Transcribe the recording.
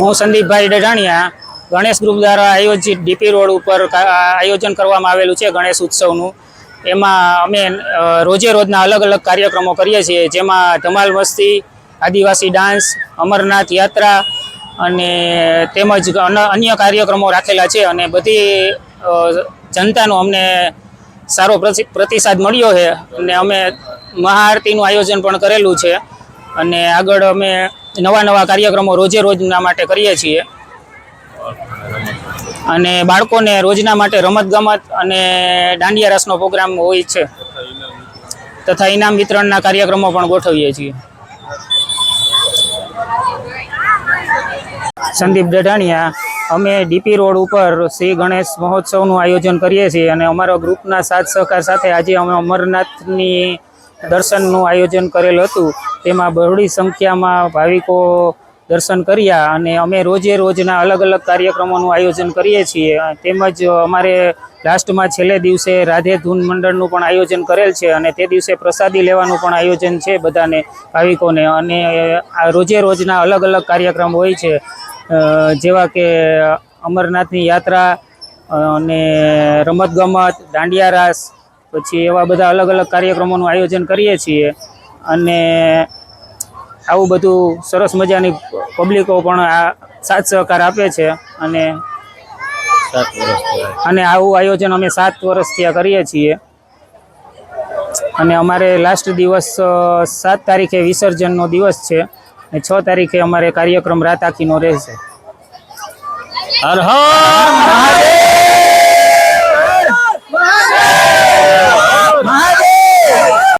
હું સંદીપભાઈ ડઢાણિયા, ગણેશ ગ્રુપ દ્વારા આયોજિત ડીપી રોડ ઉપર આયોજન કરવામાં આવેલું છે ગણેશ ઉત્સવનું. એમાં અમે રોજે રોજના અલગ અલગ કાર્યક્રમો કરીએ છીએ, જેમાં ધમાલ મસ્તી, આદિવાસી ડાન્સ, અમરનાથ યાત્રા અને તેમજ અન્ય કાર્યક્રમો રાખેલા છે અને બધી જનતાનો અમને સારો પ્રતિ- પ્રતિસાદ મળ્યો છે. અને અમે મહાઆરતીનું આયોજન પણ કરેલું છે. અને આગળ અમે નવા નવા કાર્યક્રમો રોજે રોજના માટે કરીએ છીએ. અને બાળકોને રોજના માટે રમત ગમત અને દાંડિયા રસનો પ્રોગ્રામ હોય છે. તથા ઇનામ વિતરણના કાર્યક્રમો પણ ગોઠવીએ છીએ. સંદીપ ડઢાણિયા અમે ડીપી રોડ ઉપર શ્રી ગણેશ મહોત્સવનું આયોજન કરીએ છીએ અને અમારા ગ્રુપના સાથ સહકાર સાથે આજે અમે અમરનાથની દર્શનનું આયોજન કરેલ હતું. તેમાં બહોળી સંખ્યામાં ભાવિકો દર્શન કર્યા અને અમે રોજે રોજના અલગ અલગ કાર્યક્રમોનું આયોજન કરીએ છીએ. તેમજ અમારે લાસ્ટમાં છેલ્લે દિવસે રાધે ધૂન મંડળનું પણ આયોજન કરેલ છે અને તે દિવસે પ્રસાદી લેવાનું પણ આયોજન છે બધાને, ભાવિકોને. અને આ રોજે રોજના અલગ અલગ કાર્યક્રમ હોય છે જેવા કે અમરનાથની યાત્રા અને રમતગમત, દાંડિયા રાસ, પછી એવા બધા અલગ અલગ કાર્યક્રમોનું આયોજન કરીએ છીએ. અને આવું બધું સરસ મજાની પબ્લિકો પણ આ સાથ સહકાર આપે છે અને અને આવું આયોજન અમે સાત વર્ષથી આ કરીએ છીએ. અને અમારે લાસ્ટ દિવસ સાત તારીખે વિસર્જનનો દિવસ છે અને છ તારીખે અમારે કાર્યક્રમ રાત આખીનો રહેશે. હર હર